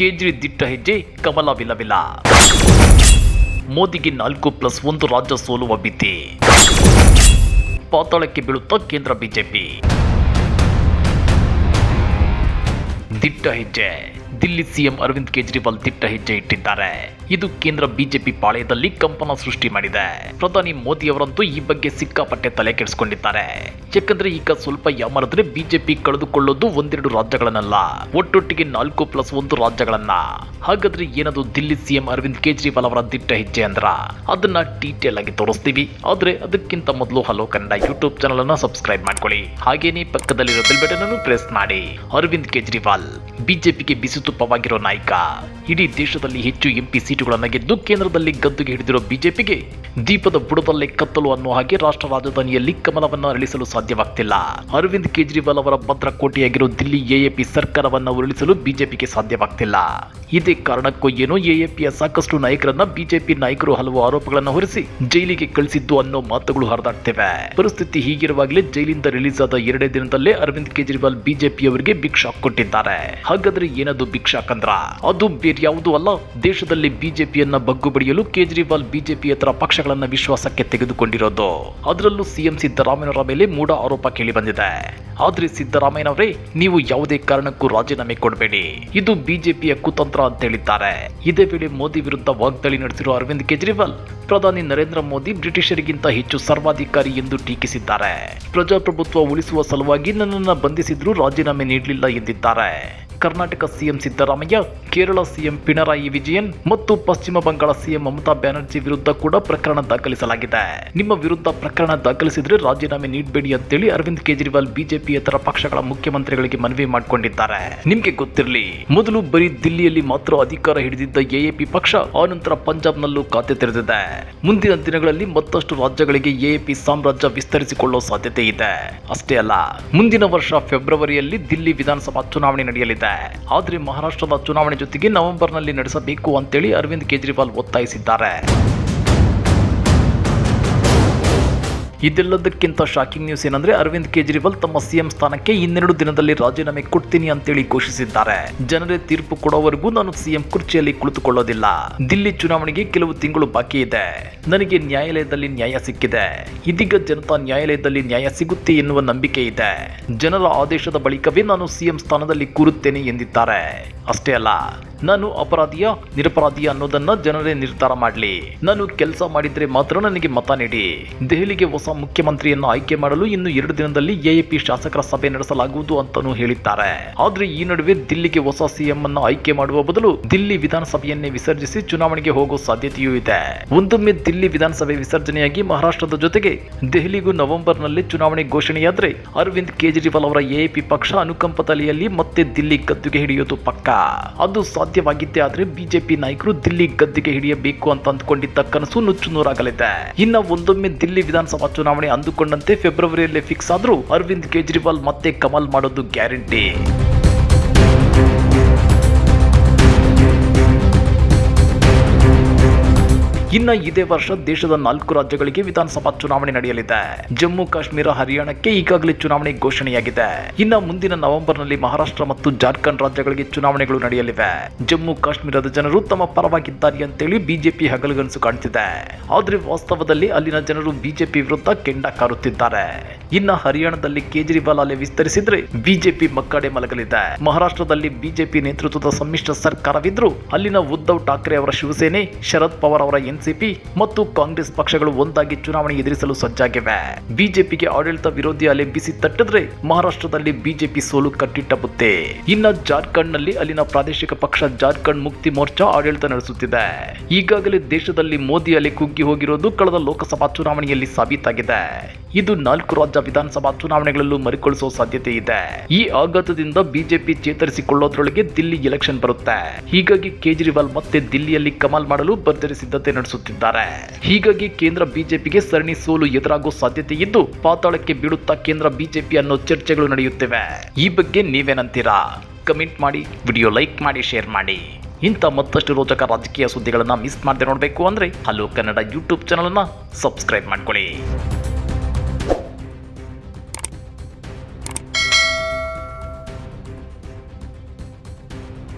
ಕೇಜ್ರಿ ದಿಟ್ಟ ಹೆಜ್ಜೆ ಕಮಲವಿಲ್ಲವಿಲ್ಲ ಮೋದಿಗೆ ನಾಲ್ಕು ಪ್ಲಸ್ ಒಂದು ರಾಜ್ಯ ಸೋಲುವ ಭೀತಿ. ಪಾತಾಳಕ್ಕೆ ಬೀಳುತ್ತಾ ಕೇಂದ್ರ ಬಿಜೆಪಿ. ದಿಟ್ಟ ಹೆಜ್ಜೆ. ದಿಲ್ಲಿ ಸಿಎಂ ಅರವಿಂದ್ ಕೇಜ್ರಿವಾಲ್ ದಿಟ್ಟ ಹೆಜ್ಜೆ ಇಟ್ಟಿದ್ದಾರೆ. ಇದು ಕೇಂದ್ರ ಬಿಜೆಪಿ ಪಾಳೆಯದಲ್ಲಿ ಕಂಪನ ಸೃಷ್ಟಿ ಮಾಡಿದೆ. ಪ್ರಧಾನಿ ಮೋದಿ ಅವರಂತೂ ಈ ಬಗ್ಗೆ ಸಿಕ್ಕಾಪಟ್ಟೆ ತಲೆ ಕೆಡಿಸಿಕೊಂಡಿದ್ದಾರೆ. ಯಾಕಂದ್ರೆ ಈಗ ಸ್ವಲ್ಪ ಯಾಮರಿದ್ರೆ ಬಿಜೆಪಿ ಕಳೆದುಕೊಳ್ಳೋದು ಒಂದೆರಡು ರಾಜ್ಯಗಳನ್ನಲ್ಲ, ಒಟ್ಟೊಟ್ಟಿಗೆ ನಾಲ್ಕು ಪ್ಲಸ್ ಒಂದು ರಾಜ್ಯಗಳನ್ನ. ಹಾಗಾದ್ರೆ ಏನದು ದಿಲ್ಲಿ ಸಿಎಂ ಅರವಿಂದ್ ಕೇಜ್ರಿವಾಲ್ ಅವರ ದಿಟ್ಟ ಹೆಜ್ಜೆ ಅಂದ್ರ? ಅದನ್ನ ಡೀಟೇಲ್ ಆಗಿ ತೋರಿಸ್ತೀವಿ. ಆದ್ರೆ ಅದಕ್ಕಿಂತ ಮೊದಲು ಹಲೋ ಕನ್ನಡ ಯೂಟ್ಯೂಬ್ ಚಾನಲ್ ಅನ್ನ ಸಬ್ಸ್ಕ್ರೈಬ್ ಮಾಡ್ಕೊಳ್ಳಿ. ಹಾಗೇನೇ ಪಕ್ಕದಲ್ಲಿರೋ ಬೆಲ್ ಬಟನ್ ಅನ್ನು ಪ್ರೆಸ್ ಮಾಡಿ. ಅರವಿಂದ್ ಕೇಜ್ರಿವಾಲ್ ಬಿಜೆಪಿಗೆ ಬಿಸಿತುಪ್ಪವಾಗಿರೋ ನಾಯಕ. ಇಡೀ ದೇಶದಲ್ಲಿ ಹೆಚ್ಚು ಎಂಪಿ ಗೆದ್ದು ಕೇಂದ್ರದಲ್ಲಿ ಗದ್ದುಗೆ ಹಿಡಿದಿರೋ ಬಿಜೆಪಿಗೆ ದೀಪದ ಬುಡದಲ್ಲೇ ಕತ್ತಲು ಅನ್ನುವ ಹಾಗೆ ರಾಷ್ಟ್ರ ರಾಜಧಾನಿಯಲ್ಲಿ ಕಮಲವನ್ನು ಅರಳಿಸಲು ಸಾಧ್ಯವಾಗ್ತಿಲ್ಲ. ಅರವಿಂದ್ ಕೇಜ್ರಿವಾಲ್ ಅವರ ಭದ್ರಕೋಟೆಯಾಗಿರೋ ದಿಲ್ಲಿ ಎಎಪಿ ಸರ್ಕಾರವನ್ನು ಉರುಳಿಸಲು ಬಿಜೆಪಿಗೆ ಸಾಧ್ಯವಾಗ್ತಿಲ್ಲ. ಇದೇ ಕಾರಣಕ್ಕೂ ಏನೋ ಎಎಪಿಯ ಸಾಕಷ್ಟು ನಾಯಕರನ್ನ ಬಿಜೆಪಿ ನಾಯಕರು ಹಲವು ಆರೋಪಗಳನ್ನು ಹೊರಿಸಿ ಜೈಲಿಗೆ ಕಳಿಸಿದ್ದು ಅನ್ನೋ ಮಾತುಗಳು ಹರಿದಾಡ್ತಿವೆ. ಪರಿಸ್ಥಿತಿ ಹೀಗಿರುವಾಗಲೇ ಜೈಲಿಂದ ರಿಲೀಸ್ ಆದ ಎರಡೇ ದಿನದಲ್ಲೇ ಅರವಿಂದ್ ಕೇಜ್ರಿವಾಲ್ ಬಿಜೆಪಿಯವರಿಗೆ ಬಿಗ್ ಶಾಕ್ ಕೊಟ್ಟಿದ್ದಾರೆ. ಹಾಗಾದ್ರೆ ಏನದು ಬಿಗ್ ಶಾಕ್ ಅಂದ್ರ ಅದು ಬೇರೆ ಯಾವುದೂ ಅಲ್ಲ, ದೇಶದಲ್ಲಿ ಬಿಜೆಪಿಯನ್ನ ಬಗ್ಗು ಬಡಿಯಲು ಕೇಜ್ರಿವಾಲ್ ಪಕ್ಷಗಳನ್ನ ವಿಶ್ವಾಸಕ್ಕೆ ತೆಗೆದುಕೊಂಡಿರೋದು. ಅದರಲ್ಲೂ ಸಿಎಂ ಸಿದ್ದರಾಮಯ್ಯನವರ ಮೇಲೆ ಮೂಡ ಆರೋಪ ಕೇಳಿ ಬಂದಿದೆ. ಆದ್ರೆ ಸಿದ್ದರಾಮಯ್ಯನವರೇ, ನೀವು ಯಾವುದೇ ಕಾರಣಕ್ಕೂ ರಾಜೀನಾಮೆ ಕೊಡಬೇಡಿ. ಇದು ಬಿಜೆಪಿಯ ಕುತಂತ್ರ ಅಂತ ಹೇಳಿದ್ದಾರೆ. ಇದೇ ವೇಳೆ ಮೋದಿ ವಿರುದ್ಧ ವಾಗ್ದಾಳಿ ನಡೆಸಿರುವ ಅರವಿಂದ್ ಕೇಜ್ರಿವಾಲ್, ಪ್ರಧಾನಿ ನರೇಂದ್ರ ಮೋದಿ ಬ್ರಿಟಿಷರಿಗಿಂತ ಹೆಚ್ಚು ಸರ್ವಾಧಿಕಾರಿ ಎಂದು ಟೀಕಿಸಿದ್ದಾರೆ. ಪ್ರಜಾಪ್ರಭುತ್ವ ಉಳಿಸುವ ಸಲುವಾಗಿ ನನ್ನನ್ನು ಬಂಧಿಸಿದ್ರೂ ರಾಜೀನಾಮೆ ನೀಡಲಿಲ್ಲ ಎಂದಿದ್ದಾರೆ. ಕರ್ನಾಟಕ ಸಿಎಂ ಸಿದ್ದರಾಮಯ್ಯ ಕೇರಳ ಸಿಎಂ ಪಿಣರಾಯಿ ವಿಜಯನ್ ಮತ್ತು ಪಶ್ಚಿಮ ಬಂಗಾಳ ಸಿಎಂ ಮಮತಾ ಬ್ಯಾನರ್ಜಿ ವಿರುದ್ಧ ಕೂಡ ಪ್ರಕರಣ ದಾಖಲಿಸಲಾಗಿದೆ. ನಿಮ್ಮ ವಿರುದ್ಧ ಪ್ರಕರಣ ದಾಖಲಿಸಿದ್ರೆ ರಾಜೀನಾಮೆ ನೀಡಬೇಡಿ ಅಂತೇಳಿ ಅರವಿಂದ್ ಕೇಜ್ರಿವಾಲ್ ಬಿಜೆಪಿ ಇತರ ಪಕ್ಷಗಳ ಮುಖ್ಯಮಂತ್ರಿಗಳಿಗೆ ಮನವಿ ಮಾಡಿಕೊಂಡಿದ್ದಾರೆ. ನಿಮ್ಗೆ ಗೊತ್ತಿರಲಿ, ಮೊದಲು ಬರೀ ದಿಲ್ಲಿಯಲ್ಲಿ ಮಾತ್ರ ಅಧಿಕಾರ ಹಿಡಿದಿದ್ದ ಎಎಪಿ ಪಕ್ಷ ಆನಂತರ ಪಂಜಾಬ್ನಲ್ಲೂ ಖಾತೆ ತೆರೆದಿದೆ. ಮುಂದಿನ ದಿನಗಳಲ್ಲಿ ಮತ್ತಷ್ಟು ರಾಜ್ಯಗಳಿಗೆ ಎಎಪಿ ಸಾಮ್ರಾಜ್ಯ ವಿಸ್ತರಿಸಿಕೊಳ್ಳೋ ಸಾಧ್ಯತೆ ಇದೆ. ಅಷ್ಟೇ ಅಲ್ಲ, ಮುಂದಿನ ವರ್ಷ ಫೆಬ್ರವರಿಯಲ್ಲಿ ದಿಲ್ಲಿ ವಿಧಾನಸಭಾ ಚುನಾವಣೆ ನಡೆಯಲಿದೆ. ಆದ್ರೆ ಮಹಾರಾಷ್ಟ್ರದ ಚುನಾವಣೆ ಜೊತೆಗೆ ನವೆಂಬರ್ನಲ್ಲಿ ನಡೆಸಬೇಕು ಅಂತೇಳಿ ಅರವಿಂದ್ ಕೇಜ್ರಿವಾಲ್ ಒತ್ತಾಯಿಸಿದ್ದಾರೆ. ಇದೆಲ್ಲದಕ್ಕಿಂತ ಶಾಕಿಂಗ್ ನ್ಯೂಸ್ ಏನಂದ್ರೆ ಅರವಿಂದ್ ಕೇಜ್ರಿವಾಲ್ ತಮ್ಮ ಸಿಎಂ ಸ್ಥಾನಕ್ಕೆ ಇನ್ನೆರಡು ದಿನದಲ್ಲಿ ರಾಜೀನಾಮೆ ಕೊಡ್ತೀನಿ ಅಂತೇಳಿ ಘೋಷಿಸಿದ್ದಾರೆ. ಜನರೇ ತೀರ್ಪು ಕೊಡೋವರೆಗೂ ನಾನು ಸಿಎಂ ಕುರ್ಚಿಯಲ್ಲಿ ಕುಳಿತುಕೊಳ್ಳೋದಿಲ್ಲ. ದಿಲ್ಲಿ ಚುನಾವಣೆಗೆ ಕೆಲವು ತಿಂಗಳು ಬಾಕಿ ಇದೆ. ನನಗೆ ನ್ಯಾಯಾಲಯದಲ್ಲಿ ನ್ಯಾಯ ಸಿಕ್ಕಿದೆ. ಇದೀಗ ಜನತಾ ನ್ಯಾಯಾಲಯದಲ್ಲಿ ನ್ಯಾಯ ಸಿಗುತ್ತೆ ಎನ್ನುವ ನಂಬಿಕೆ ಇದೆ. ಜನರ ಆದೇಶದ ಬಳಿಕವೇ ನಾನು ಸಿಎಂ ಸ್ಥಾನದಲ್ಲಿ ಕೂರುತ್ತೇನೆ ಎಂದಿದ್ದಾರೆ. ಅಷ್ಟೇ ಅಲ್ಲ ನಾನು ಅಪರಾಧಿಯ ನಿರಪರಾಧಿಯ ಅನ್ನೋದನ್ನ ಜನರೇ ನಿರ್ಧಾರ ಮಾಡಲಿ. ನಾನು ಕೆಲಸ ಮಾಡಿದ್ರೆ ಮಾತ್ರ ನನಗೆ ಮತ ನೀಡಿ. ದೆಹಲಿಗೆ ಹೊಸ ಮುಖ್ಯಮಂತ್ರಿಯನ್ನು ಆಯ್ಕೆ ಮಾಡಲು ಇನ್ನು ಎರಡು ದಿನದಲ್ಲಿ ಎಎಪಿ ಶಾಸಕರ ಸಭೆ ನಡೆಸಲಾಗುವುದು ಅಂತಾನೂ ಹೇಳಿದ್ದಾರೆ. ಆದ್ರೆ ಈ ನಡುವೆ ದಿಲ್ಲಿಗೆ ಹೊಸ ಸಿಎಂ ಅನ್ನು ಆಯ್ಕೆ ಮಾಡುವ ಬದಲು ದಿಲ್ಲಿ ವಿಧಾನಸಭೆಯನ್ನೇ ವಿಸರ್ಜಿಸಿ ಚುನಾವಣೆಗೆ ಹೋಗೋ ಸಾಧ್ಯತೆಯೂ ಇದೆ. ಒಂದೊಮ್ಮೆ ದಿಲ್ಲಿ ವಿಧಾನಸಭೆ ವಿಸರ್ಜನೆಯಾಗಿ ಮಹಾರಾಷ್ಟ್ರದ ಜೊತೆಗೆ ದೆಹಲಿಗೂ ನವೆಂಬರ್ನಲ್ಲಿ ಚುನಾವಣೆ ಘೋಷಣೆಯಾದ್ರೆ ಅರವಿಂದ್ ಕೇಜ್ರಿವಾಲ್ ಅವರ ಎಎಪಿ ಪಕ್ಷ ಅನುಕಂಪ ತಲೆಯಲ್ಲಿ ಮತ್ತೆ ದಿಲ್ಲಿ ಗದ್ದುಗೆ ಹಿಡಿಯೋದು ಪಕ್ಕ. ಅದು ಸಾಧ್ಯವಾಗಿದ್ದೇ ಆದ್ರೆ ಬಿಜೆಪಿ ನಾಯಕರು ದಿಲ್ಲಿ ಗದ್ದಿಗೆ ಹಿಡಿಯಬೇಕು ಅಂತ ಅಂದ್ಕೊಂಡಿದ್ದ ಕನಸು ನುಚ್ಚು ನೂರಾಗಲಿದೆ ಇನ್ನ ಒಂದೊಮ್ಮೆ ದಿಲ್ಲಿ ವಿಧಾನಸಭಾ ಚುನಾವಣೆ ಅಂದುಕೊಂಡಂತೆ ಫೆಬ್ರವರಿಯಲ್ಲಿ ಫಿಕ್ಸ್ ಆದ್ರೂ ಅರವಿಂದ್ ಕೇಜ್ರಿವಾಲ್ ಮತ್ತೆ ಕಮಲ್ ಮಾಡೋದು ಗ್ಯಾರಂಟಿ. ಇನ್ನ ಇದೇ ವರ್ಷ ದೇಶದ ನಾಲ್ಕು ರಾಜ್ಯಗಳಿಗೆ ವಿಧಾನಸಭಾ ಚುನಾವಣೆ ನಡೆಯಲಿದೆ. ಜಮ್ಮು ಕಾಶ್ಮೀರ ಹರಿಯಾಣಕ್ಕೆ ಈಗಾಗಲೇ ಚುನಾವಣೆ ಘೋಷಣೆಯಾಗಿದೆ. ಇನ್ನ ಮುಂದಿನ ನವೆಂಬರ್ನಲ್ಲಿ ಮಹಾರಾಷ್ಟ್ರ ಮತ್ತು ಜಾರ್ಖಂಡ್ ರಾಜ್ಯಗಳಿಗೆ ಚುನಾವಣೆಗಳು ನಡೆಯಲಿವೆ. ಜಮ್ಮು ಕಾಶ್ಮೀರದ ಜನರು ತಮ್ಮ ಪರವಾಗಿದ್ದಾರೆ ಅಂತೇಳಿ ಬಿಜೆಪಿ ಹಗಲುಗನಸು ಕಾಣ್ತಿದೆ. ಆದ್ರೆ ವಾಸ್ತವದಲ್ಲಿ ಅಲ್ಲಿನ ಜನರು ಬಿಜೆಪಿ ವಿರುದ್ಧ ಕೆಂಡ ಕಾರುತ್ತಿದ್ದಾರೆ. ಇನ್ನ ಹರಿಯಾಣದಲ್ಲಿ ಕೇಜ್ರಿವಾಲ್ ಅಲೆ ವಿಸ್ತರಿಸಿದ್ರೆ ಬಿಜೆಪಿ ಮಕ್ಕಡೆ ಮಲಗಲಿದೆ. ಮಹಾರಾಷ್ಟ್ರದಲ್ಲಿ ಬಿಜೆಪಿ ನೇತೃತ್ವದ ಸಮ್ಮಿಶ್ರ ಸರ್ಕಾರವಿದ್ರು ಅಲ್ಲಿನ ಉದ್ಧವ್ ಠಾಕ್ರೆ ಅವರ ಶಿವಸೇನೆ, ಶರದ್ ಪವಾರ್ ಅವರ ಎನ್ಸಿಪಿ ಮತ್ತು ಕಾಂಗ್ರೆಸ್ ಪಕ್ಷಗಳು ಒಂದಾಗಿ ಚುನಾವಣೆ ಎದುರಿಸಲು ಸಜ್ಜಾಗಿವೆ. ಬಿಜೆಪಿಗೆ ಆಡಳಿತ ವಿರೋಧಿ ಅಲೆ ಬಿಸಿ ತಟ್ಟಿದ್ರೆ ಮಹಾರಾಷ್ಟ್ರದಲ್ಲಿ ಬಿಜೆಪಿ ಸೋಲು ಕಟ್ಟಿಟ್ಟ ಬುತ್ತೆ ಇನ್ನ ಜಾರ್ಖಂಡ್ನಲ್ಲಿ ಅಲ್ಲಿನ ಪ್ರಾದೇಶಿಕ ಪಕ್ಷ ಜಾರ್ಖಂಡ್ ಮುಕ್ತಿ ಮೋರ್ಚಾ ಆಡಳಿತ ನಡೆಸುತ್ತಿದೆ. ಈಗಾಗಲೇ ದೇಶದಲ್ಲಿ ಮೋದಿ ಅಲೆ ಕುಗ್ಗಿ ಹೋಗಿರೋದು ಕಳೆದ ಲೋಕಸಭಾ ಚುನಾವಣೆಯಲ್ಲಿ ಸಾಬೀತಾಗಿದೆ. ಇದು ನಾಲ್ಕು ರಾಜ್ಯ ವಿಧಾನಸಭಾ ಚುನಾವಣೆಗಳಲ್ಲೂ ಮರುಕಳಿಸುವ ಸಾಧ್ಯತೆ ಇದೆ. ಈ ಆಘಾತದಿಂದ ಬಿಜೆಪಿ ಚೇತರಿಸಿಕೊಳ್ಳೋದ್ರೊಳಗೆ ದಿಲ್ಲಿ ಎಲೆಕ್ಷನ್ ಬರುತ್ತೆ. ಹೀಗಾಗಿ ಕೇಜ್ರಿವಾಲ್ ಮತ್ತೆ ದಿಲ್ಲಿಯಲ್ಲಿ ಕಮಾಲ್ ಮಾಡಲು ಭರ್ಜರಿ ಸಿದ್ಧತೆ ನಡೆಸುತ್ತಿದ್ದಾರೆ. ಹೀಗಾಗಿ ಕೇಂದ್ರ ಬಿಜೆಪಿಗೆ ಸರಣಿ ಸೋಲು ಎದುರಾಗುವ ಸಾಧ್ಯತೆ ಇದ್ದು, ಪಾತಾಳಕ್ಕೆ ಬೀಳುತ್ತಾ ಕೇಂದ್ರ ಬಿಜೆಪಿ ಅನ್ನೋ ಚರ್ಚೆಗಳು ನಡೆಯುತ್ತಿವೆ. ಈ ಬಗ್ಗೆ ನೀವೇನಂತೀರಾ? ಕಮೆಂಟ್ ಮಾಡಿ, ವಿಡಿಯೋ ಲೈಕ್ ಮಾಡಿ, ಶೇರ್ ಮಾಡಿ. ಇಂಥ ಮತ್ತಷ್ಟು ರೋಚಕ ರಾಜಕೀಯ ಸುದ್ದಿಗಳನ್ನು ಮಿಸ್ ಮಾಡದೆ ನೋಡಬೇಕು ಅಂದರೆ, ಹಲೋ ಕನ್ನಡ ಯೂಟ್ಯೂಬ್ ಚಾನಲನ್ನು ಸಬ್ಸ್ಕ್ರೈಬ್ ಮಾಡ್ಕೊಳ್ಳಿ.